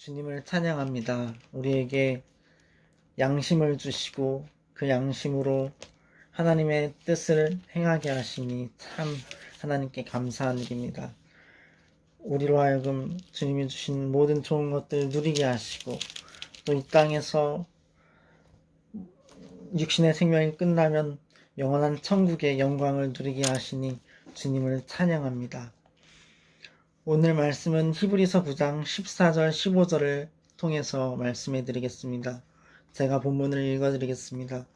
주님을 찬양합니다. 우리에게 양심을 주시고 그 양심으로 하나님의 뜻을 행하게 하시니 참 하나님께 감사한 일입니다. 우리로 하여금 주님이 주신 모든 좋은 것들 누리게 하시고 또 이 땅에서 육신의 생명이 끝나면 영원한 천국의 영광을 누리게 하시니 주님을 찬양합니다. 오늘 말씀은 히브리서 9장 14절 15절을 통해서 말씀해 드리겠습니다. 제가 본문을 읽어 드리겠습니다.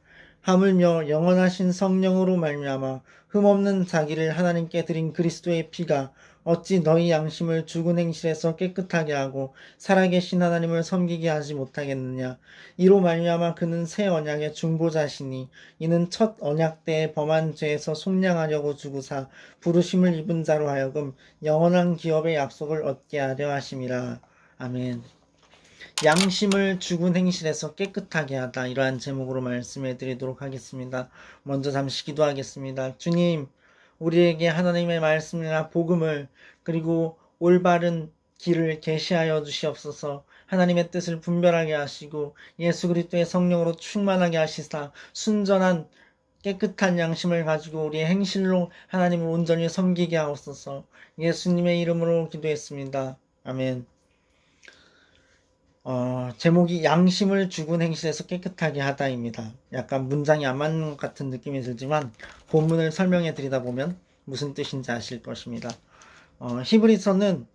하물며 영원하신 성령으로 말미암아 흠없는 자기를 하나님께 드린 그리스도의 피가 어찌 너희 양심을 죽은 행실에서 깨끗하게 하고 살아계신 하나님을 섬기게 하지 못하겠느냐 이로 말미암아 그는 새 언약의 중보자시니 이는 첫 언약 때에 범한 죄에서 속량하려고 주구사 부르심을 입은 자로 하여금 영원한 기업의 약속을 얻게 하려 하심이라 아멘. 양심을 죽은 행실에서 깨끗하게 하다 이러한 제목으로 말씀해 드리도록 하겠습니다. 먼저 잠시 기도하겠습니다. 주님, 우리에게 하나님의 말씀이나 복음을 그리고 올바른 길을 계시하여 주시옵소서. 하나님의 뜻을 분별하게 하시고 예수 그리스도의 성령으로 충만하게 하시사 순전한 깨끗한 양심을 가지고 우리의 행실로 하나님을 온전히 섬기게 하옵소서. 예수님의 이름으로 기도했습니다. 아멘. 어, 제목이 양심을 죽은 행실에서 깨끗하게 하다입니다. 약간 문장이 안 맞는 것 같은 느낌이 들지만 본문을 설명해 드리다 보면 무슨 뜻인지 아실 것입니다. 어, 히브리서는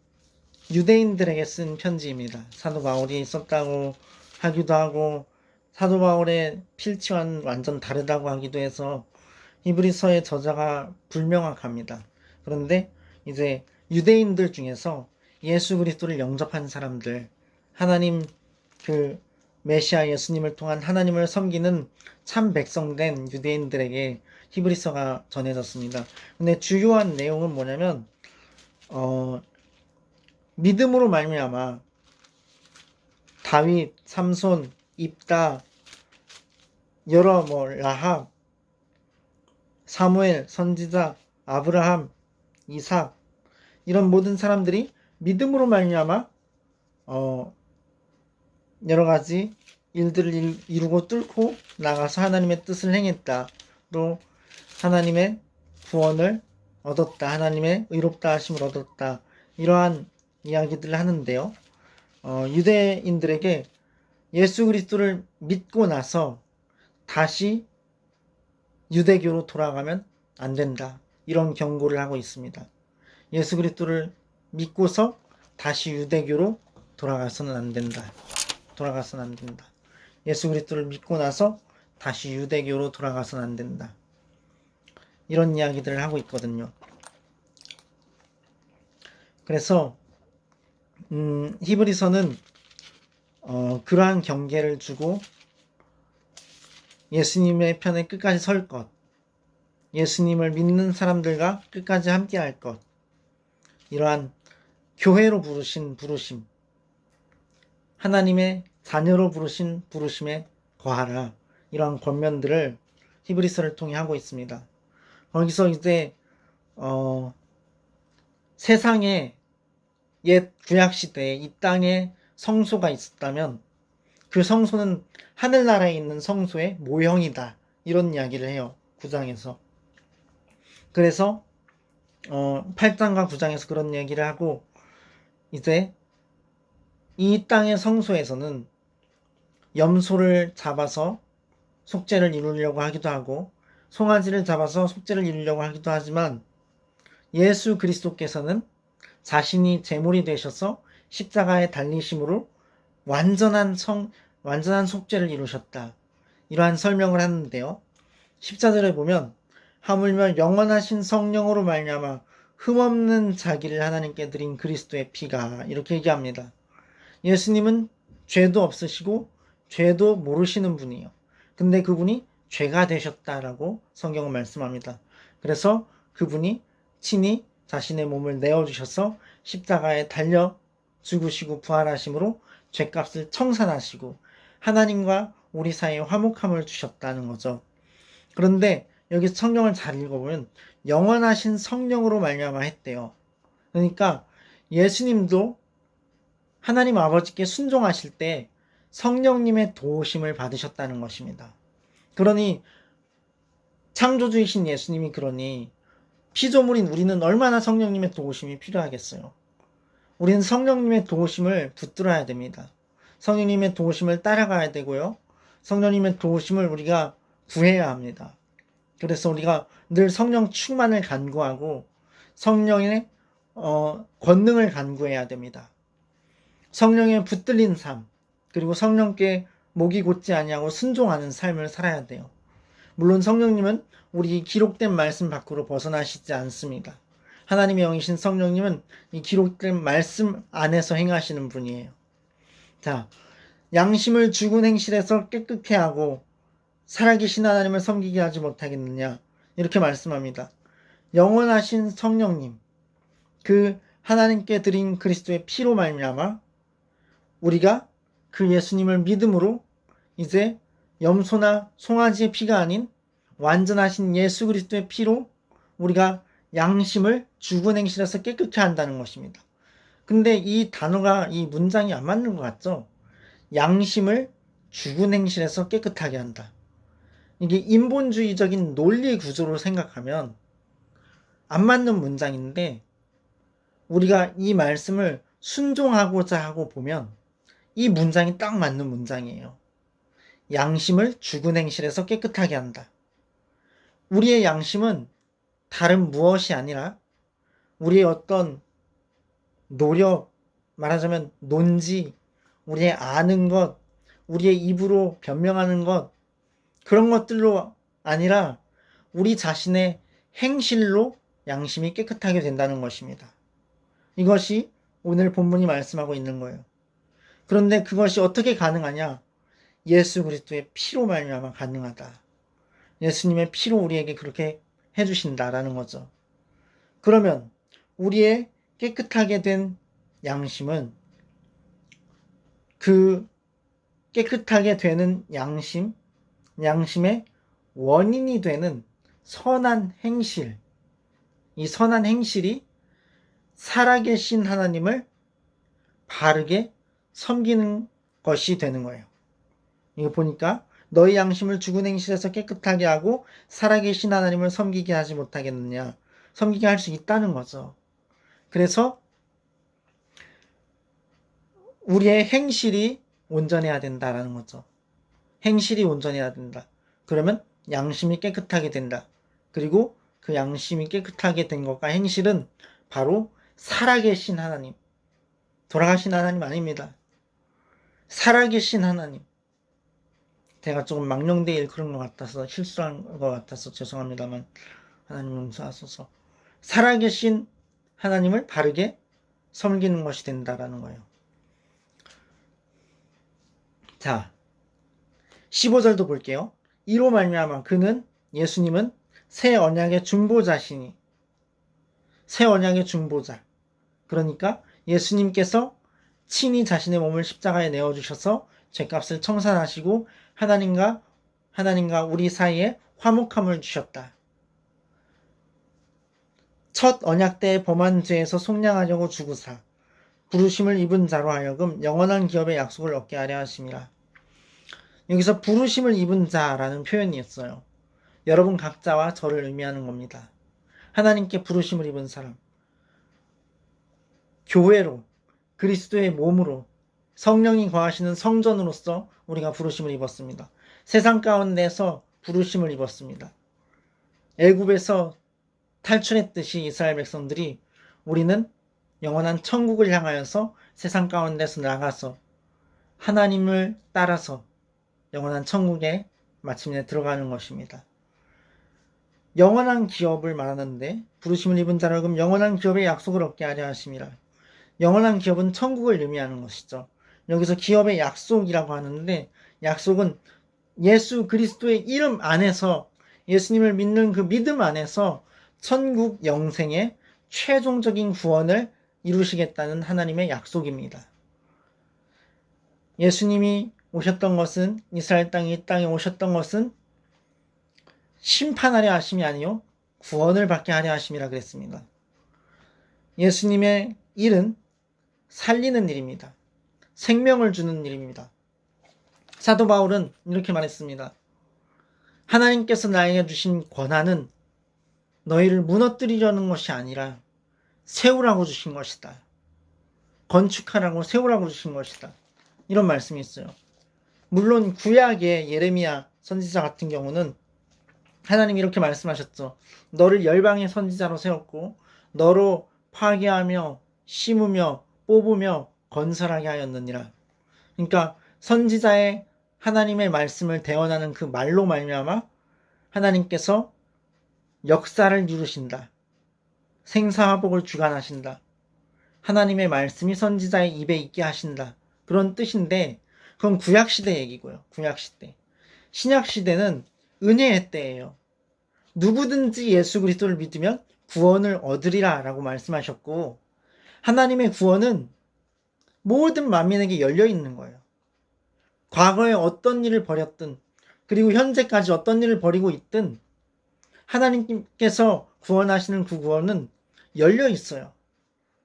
유대인들에게 쓴 편지입니다. 사도 바울이 썼다고 하기도 하고 사도 바울의 필치와는 완전 다르다고 하기도 해서 히브리서의 저자가 불명확합니다. 그런데 이제 유대인들 중에서 예수 그리스도를 영접한 사람들 하나님 그 메시아 예수님을 통한 하나님을 섬기는 참 백성된 유대인들에게 히브리서가 전해졌습니다. 근데 주요한 내용은 뭐냐면 어 믿음으로 말미암아 다윗, 삼손, 입다 여러 뭐 라합, 사무엘, 선지자, 아브라함, 이삭 이런 모든 사람들이 믿음으로 말미암아 어 여러 가지 일들을 일- 이루고 뚫고 나가서 하나님의 뜻을 행했다. 또 하나님의 구원을 얻었다. 하나님의 의롭다 하심을 얻었다. 이러한 이야기들을 하는데요. 어, 유대인들에게 예수 그리스도를 믿고 나서 다시 유대교로 돌아가면 안 된다. 이런 경고를 하고 있습니다. 예수 그리스도를 믿고서 다시 유대교로 돌아가서는 안 된다. 돌아가서는 안 된다. 예수 그리스도를 믿고 나서 다시 유대교로 돌아가서는 안 된다. 이런 이야기들을 하고 있거든요. 그래서 음, 히브리서는 어, 그러한 경계를 주고 예수님의 편에 끝까지 설 것, 예수님을 믿는 사람들과 끝까지 함께 할 것, 이러한 교회로 부르신 부르심, 하나님의 자녀로 부르신 부르심에 거하라. 이러한 권면들을 히브리서를 통해 하고 있습니다. 거기서 이제 어, 세상에 옛 구약 시대에 이 땅에 성소가 있었다면 그 성소는 하늘나라에 있는 성소의 모형이다. 이런 이야기를 해요. 9장에서. 그래서 어, 8장과 9장에서 그런 얘기를 하고 이제 이 땅의 성소에서는 염소를 잡아서 속죄를 이루려고 하기도 하고 송아지를 잡아서 속죄를 이루려고 하기도 하지만 예수 그리스도께서는 자신이 제물이 되셔서 십자가에 달리심으로 완전한 성 완전한 속죄를 이루셨다. 이러한 설명을 하는데요. 14절에 보면 하물며 영원하신 성령으로 말미암아 흠없는 자기를 하나님께 드린 그리스도의 피가 이렇게 얘기합니다. 예수님은 죄도 없으시고 죄도 모르시는 분이에요. 근데 그분이 죄가 되셨다라고 성경은 말씀합니다. 그래서 그분이 친히 자신의 몸을 내어주셔서 십자가에 달려 죽으시고 부활하심으로 죄값을 청산하시고 하나님과 우리 사이에 화목함을 주셨다는 거죠. 그런데 여기 성경을 잘 읽어보면 영원하신 성령으로 말미암아 했대요. 그러니까 예수님도 하나님 아버지께 순종하실 때 성령님의 도우심을 받으셨다는 것입니다. 그러니 창조주이신 예수님이 그러니 피조물인 우리는 얼마나 성령님의 도우심이 필요하겠어요. 우리는 성령님의 도우심을 붙들어야 됩니다. 성령님의 도우심을 따라가야 되고요. 성령님의 도우심을 우리가 구해야 합니다. 그래서 우리가 늘 성령 충만을 간구하고 성령의 어, 권능을 간구해야 됩니다. 성령에 붙들린 삶, 그리고 성령께 목이 곧지 아니하고 순종하는 삶을 살아야 돼요. 물론 성령님은 우리 기록된 말씀 밖으로 벗어나시지 않습니다. 하나님의 영이신 성령님은 이 기록된 말씀 안에서 행하시는 분이에요. 자, 양심을 죽은 행실에서 깨끗해 하고 살아계신 하나님을 섬기게 하지 못하겠느냐? 이렇게 말씀합니다. 영원하신 성령님, 그 하나님께 드린 그리스도의 피로 말미암아 우리가 그 예수님을 믿음으로 이제 염소나 송아지의 피가 아닌 완전하신 예수 그리스도의 피로 우리가 양심을 죽은 행실에서 깨끗게 한다는 것입니다. 근데 이 단어가 이 문장이 안 맞는 것 같죠? 양심을 죽은 행실에서 깨끗하게 한다. 이게 인본주의적인 논리 구조로 생각하면 안 맞는 문장인데 우리가 이 말씀을 순종하고자 하고 보면 이 문장이 딱 맞는 문장이에요. 양심을 죽은 행실에서 깨끗하게 한다. 우리의 양심은 다른 무엇이 아니라 우리의 어떤 노력, 말하자면 논지, 우리의 아는 것, 우리의 입으로 변명하는 것, 그런 것들로 아니라 우리 자신의 행실로 양심이 깨끗하게 된다는 것입니다. 이것이 오늘 본문이 말씀하고 있는 거예요. 그런데 그것이 어떻게 가능하냐? 예수 그리스도의 피로 말미암아 가능하다. 예수님의 피로 우리에게 그렇게 해주신다라는 거죠. 그러면 우리의 깨끗하게 된 양심은 그 깨끗하게 되는 양심, 양심의 원인이 되는 선한 행실, 이 선한 행실이 살아계신 하나님을 바르게 섬기는 것이 되는 거예요. 이거 보니까 너희 양심을 죽은 행실에서 깨끗하게 하고 살아계신 하나님을 섬기게 하지 못하겠느냐. 섬기게 할 수 있다는 거죠. 그래서 우리의 행실이 온전해야 된다라는 거죠. 행실이 온전해야 된다. 그러면 양심이 깨끗하게 된다. 그리고 그 양심이 깨끗하게 된 것과 행실은 바로 살아계신 하나님, 돌아가신 하나님 아닙니다. 살아계신 하나님. 제가 조금 망령되일 그런 것 같아서 실수한 것 같아서 죄송합니다만 하나님 용서하소서. 살아계신 하나님을 바르게 섬기는 것이 된다라는 거예요. 자, 15절도 볼게요. 이로 말미암아 그는 예수님은 새 언약의 중보자시니 새 언약의 중보자. 그러니까 예수님께서 친히 자신의 몸을 십자가에 내어 주셔서 죄값을 청산하시고 하나님과 하나님과 우리 사이에 화목함을 주셨다. 첫 언약 때의 범한 죄에서 속량하려고 주구사 부르심을 입은 자로 하여금 영원한 기업의 약속을 얻게 하려 하심이라. 여기서 부르심을 입은 자라는 표현이 있어요. 여러분 각자와 저를 의미하는 겁니다. 하나님께 부르심을 입은 사람. 교회로, 그리스도의 몸으로, 성령이 거하시는 성전으로서 우리가 부르심을 입었습니다. 세상 가운데서 부르심을 입었습니다. 애굽에서 탈출했듯이 이스라엘 백성들이 우리는 영원한 천국을 향하여서 세상 가운데서 나가서 하나님을 따라서 영원한 천국에 마침내 들어가는 것입니다. 영원한 기업을 말하는데 부르심을 입은 자라 그 영원한 기업의 약속을 얻게 하려 하심이라. 영원한 기업은 천국을 의미하는 것이죠. 여기서 기업의 약속이라고 하는데 약속은 예수 그리스도의 이름 안에서 예수님을 믿는 그 믿음 안에서 천국 영생의 최종적인 구원을 이루시겠다는 하나님의 약속입니다. 예수님이 오셨던 것은 이스라엘 땅이 이 땅에 오셨던 것은 심판하려 하심이 아니요 구원을 받게 하려 하심이라 그랬습니다. 예수님의 일은 살리는 일입니다. 생명을 주는 일입니다. 사도 바울은 이렇게 말했습니다. 하나님께서 나에게 주신 권한은 너희를 무너뜨리려는 것이 아니라 세우라고 주신 것이다. 건축하라고 세우라고 주신 것이다. 이런 말씀이 있어요. 물론 구약의 예레미야 선지자 같은 경우는 하나님이 이렇게 말씀하셨죠. 너를 열방의 선지자로 세웠고 너로 파괴하며 심으며 뽑으며 건설하게 하였느니라. 그러니까 선지자의 하나님의 말씀을 대언하는 그 말로 말미암아 하나님께서 역사를 이루신다. 생사화복을 주관하신다. 하나님의 말씀이 선지자의 입에 있게 하신다. 그런 뜻인데 그건 구약 시대 얘기고요. 구약 시대. 신약 시대는 은혜의 때예요. 누구든지 예수 그리스도를 믿으면 구원을 얻으리라라고 말씀하셨고 하나님의 구원은 모든 만민에게 열려 있는 거예요. 과거에 어떤 일을 벌였든 그리고 현재까지 어떤 일을 벌이고 있든 하나님께서 구원하시는 그 구원은 열려 있어요.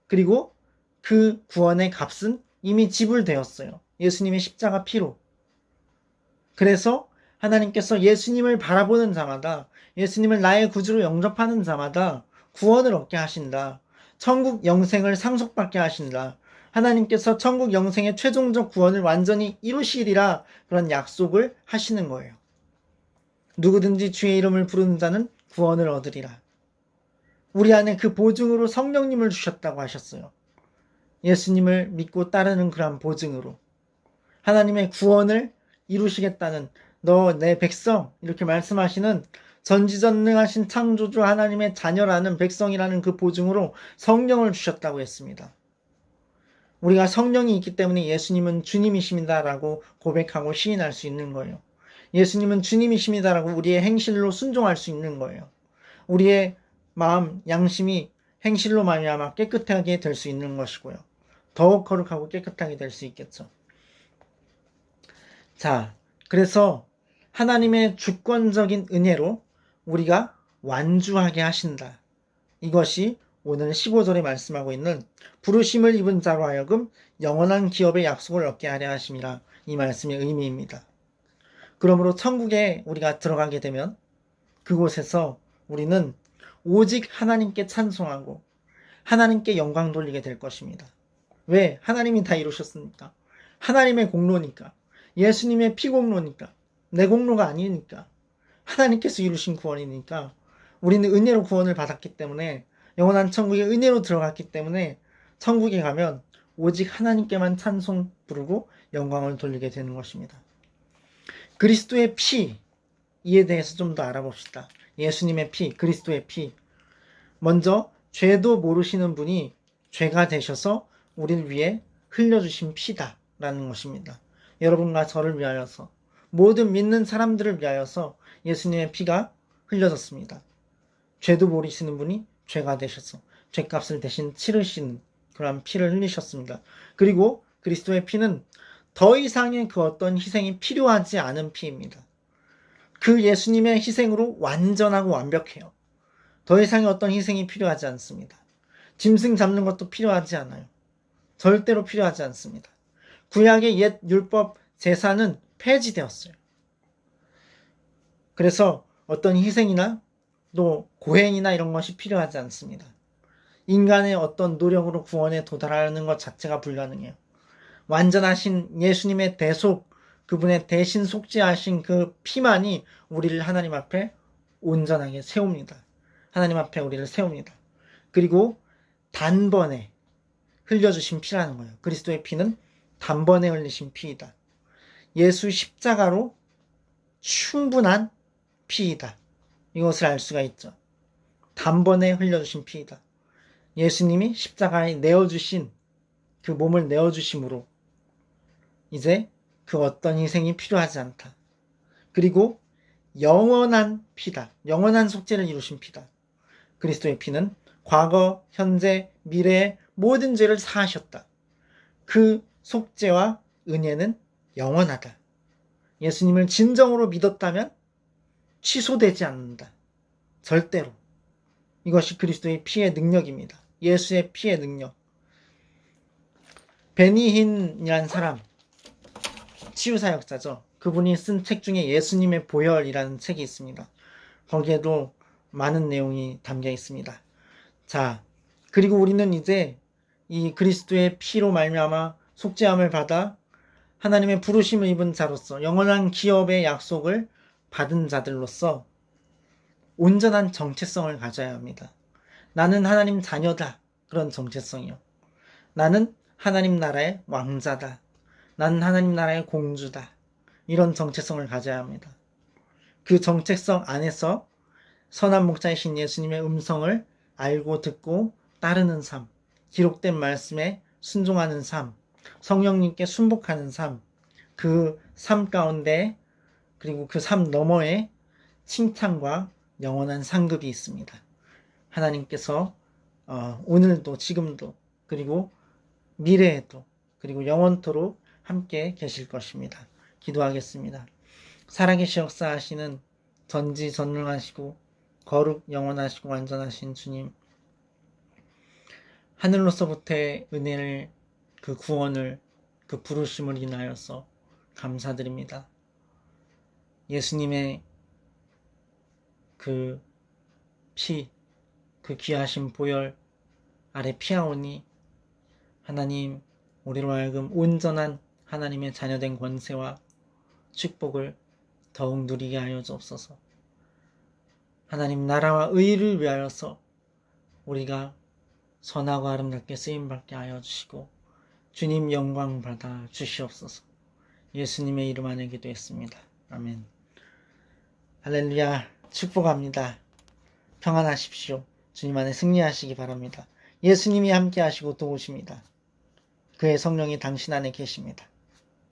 그리고 그 구원의 값은 이미 지불되었어요. 예수님의 십자가 피로. 그래서 하나님께서 예수님을 바라보는 자마다 예수님을 나의 구주로 영접하는 자마다 구원을 얻게 하신다. 천국 영생을 상속받게 하신다. 하나님께서 천국 영생의 최종적 구원을 완전히 이루시리라 그런 약속을 하시는 거예요. 누구든지 주의 이름을 부르는 자는 구원을 얻으리라. 우리 안에 그 보증으로 성령님을 주셨다고 하셨어요. 예수님을 믿고 따르는 그러한 보증으로. 하나님의 구원을 이루시겠다는 너 내 백성 이렇게 말씀하시는 전지전능하신 창조주 하나님의 자녀라는 백성이라는 그 보증으로 성령을 주셨다고 했습니다. 우리가 성령이 있기 때문에 예수님은 주님이십니다라고 고백하고 시인할 수 있는 거예요. 예수님은 주님이십니다라고 우리의 행실로 순종할 수 있는 거예요. 우리의 마음, 양심이 행실로 말미암아 깨끗하게 될 수 있는 것이고요. 더욱 거룩하고 깨끗하게 될 수 있겠죠. 자, 그래서 하나님의 주권적인 은혜로 우리가 완주하게 하신다. 이것이 오늘 15절에 말씀하고 있는 부르심을 입은 자로 하여금 영원한 기업의 약속을 얻게 하려 하심이라 이 말씀의 의미입니다. 그러므로 천국에 우리가 들어가게 되면 그곳에서 우리는 오직 하나님께 찬송하고 하나님께 영광 돌리게 될 것입니다. 왜? 하나님이 다 이루셨으니까. 하나님의 공로니까. 예수님의 피공로니까. 내 공로가 아니니까. 하나님께서 이루신 구원이니까. 우리는 은혜로 구원을 받았기 때문에 영원한 천국에 은혜로 들어갔기 때문에 천국에 가면 오직 하나님께만 찬송 부르고 영광을 돌리게 되는 것입니다. 그리스도의 피 이에 대해서 좀 더 알아봅시다. 예수님의 피, 그리스도의 피. 먼저 죄도 모르시는 분이 죄가 되셔서 우리를 위해 흘려주신 피다라는 것입니다. 여러분과 저를 위하여서 모든 믿는 사람들을 위하여서 예수님의 피가 흘려졌습니다. 죄도 모르시는 분이 죄가 되셔서 죄값을 대신 치르시는 그러한 피를 흘리셨습니다. 그리고 그리스도의 피는 더 이상의 그 어떤 희생이 필요하지 않은 피입니다. 그 예수님의 희생으로 완전하고 완벽해요. 더 이상의 어떤 희생이 필요하지 않습니다. 짐승 잡는 것도 필요하지 않아요. 절대로 필요하지 않습니다. 구약의 옛 율법 제사는 폐지되었어요. 그래서 어떤 희생이나 또 고행이나 이런 것이 필요하지 않습니다. 인간의 어떤 노력으로 구원에 도달하는 것 자체가 불가능해요. 완전하신 예수님의 대속, 그분의 대신 속죄하신 그 피만이 우리를 하나님 앞에 온전하게 세웁니다. 하나님 앞에 우리를 세웁니다. 그리고 단번에 흘려주신 피라는 거예요. 그리스도의 피는 단번에 흘리신 피이다. 예수 십자가로 충분한 피이다. 이것을 알 수가 있죠. 단번에 흘려주신 피이다. 예수님이 십자가에 내어주신 그 몸을 내어주심으로 이제 그 어떤 희생이 필요하지 않다. 그리고 영원한 피다. 영원한 속죄를 이루신 피다. 그리스도의 피는 과거, 현재, 미래의 모든 죄를 사하셨다. 그 속죄와 은혜는 영원하다. 예수님을 진정으로 믿었다면 취소되지 않는다. 절대로. 이것이 그리스도의 피의 능력입니다. 예수의 피의 능력. 베니힌이란 사람 치유사역자죠. 그분이 쓴 책 중에 예수님의 보혈이라는 책이 있습니다. 거기에도 많은 내용이 담겨 있습니다. 자, 그리고 우리는 이제 이 그리스도의 피로 말미암아 속죄함을 받아 하나님의 부르심을 입은 자로서 영원한 기업의 약속을 받은 자들로서 온전한 정체성을 가져야 합니다. 나는 하나님 자녀다. 그런 정체성이요. 나는 하나님 나라의 왕자다. 나는 하나님 나라의 공주다. 이런 정체성을 가져야 합니다. 그 정체성 안에서 선한 목자이신 예수님의 음성을 알고 듣고 따르는 삶, 기록된 말씀에 순종하는 삶, 성령님께 순복하는 삶, 그 삶 가운데 그리고 그 삶 너머에 칭찬과 영원한 상급이 있습니다. 하나님께서 어, 오늘도 지금도 그리고 미래에도 그리고 영원토록 함께 계실 것입니다. 기도하겠습니다. 살아계시 역사하시는 전지 전능하시고 거룩 영원하시고 완전하신 주님 하늘로서부터의 은혜를 그 구원을 그 부르심을 인하여서 감사드립니다. 예수님의 그 피, 그 귀하신 보혈 아래 피하오니 하나님 우리로 하여금 온전한 하나님의 자녀된 권세와 축복을 더욱 누리게 하여 주옵소서. 하나님 나라와 의를 위하여서 우리가 선하고 아름답게 쓰임 받게 하여 주시고 주님 영광 받아 주시옵소서. 예수님의 이름 안에 기도했습니다. 아멘. 할렐루야. 축복합니다. 평안하십시오. 주님 안에 승리하시기 바랍니다. 예수님이 함께 하시고 도우십니다. 그의 성령이 당신 안에 계십니다.